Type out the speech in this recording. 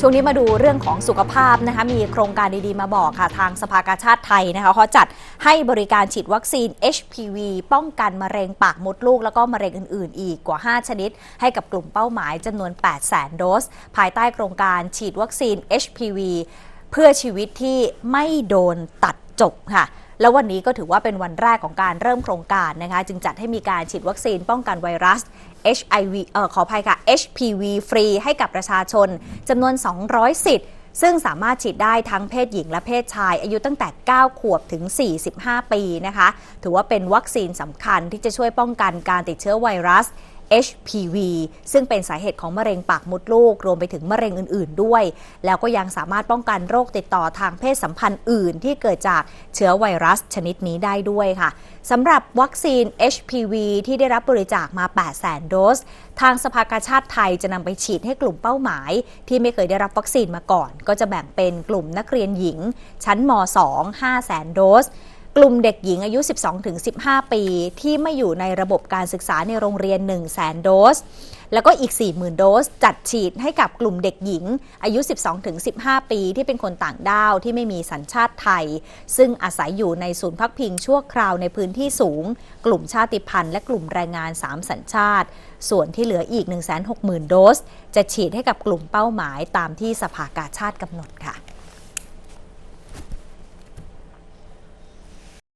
ช่วงนี้มาดูเรื่องของสุขภาพนะคะมีโครงการดีๆมาบอกค่ะ ทางสภากาชาติไทยนะคะเขาจัดให้บริการฉีดวัคซีน HPV ป้องกันมะเร็งปากมดลูก แล้วก็มะเร็งอื่น ๆ อีกกว่า 5 ชนิด ให้กับกลุ่มเป้าหมายจำนวน 8 0 0 0 0 0โดส ภายใต้โครงการฉีดวัคซีน HPV เพื่อชีวิตที่ไม่โดนตัดจบค่ะ แล้ววันนี้ก็ถือว่าเป็นวันแรกของการเริ่มโครงการนะคะจึงจัดให้มีการฉีดวัคซีนป้องกันไวรัส HIV เอ่อขออภัยค่ะ HPV ฟรีให้กับประชาชนจำนวน 200 สิทธิ์ซึ่งสามารถฉีดได้ทั้งเพศหญิงและเพศชาย อายุตั้งแต่ 9 ขวบถึง 45 ปีนะคะ ถือว่าเป็นวัคซีนสำคัญที่จะช่วยป้องกันการติดเชื้อไวรัส HPV ซึ่งเป็นสาเหตุของมะเร็งปากมดลูก รวมไปถึงมะเร็งอื่น ๆ ด้วย แล้วก็ยังสามารถป้องกันโรคติดต่อทางเพศสัมพันธ์อื่น ที่เกิดจากเชื้อไวรัสชนิดนี้ได้ด้วยค่ะสำหรับวัคซีน HPV ที่ได้รับบริจาคมา 800,000โดส ทางสภากาชาติไทยจะนำไปฉีดให้กลุ่มเป้าหมาย ที่ไม่เคยได้รับวัคซีนมาก่อน ก็จะแบ่งเป็นกลุ่มนักเรียนหญิง ชั้นม 2 500,000โดส กลุ่มเด็กหญิงอายุ 12-15 ปี ที่ไม่อยู่ในระบบการศึกษาในโรงเรียน 1 0 0 0 0แโดส แล้วก็อีก 40,000 โดส จัดฉีดให้กับกลุ่มเด็กหญิง อายุ 12-15 ปี ที่เป็นคนต่างด้าวที่ไม่มีสัญชาติไทย ซึ่งอาศัยอยู่ในศูนย์พักพิงชั่วคราวในพื้นที่สูง กลุ่มชาติพันธุ์และกลุ่มแรงงาน 3 สัญชาติ ส่วนที่เหลืออีก 160,000 โดส จะฉีดให้กับกลุ่มเป้าหมายตามที่สภากาชาติกำหนดค่ะ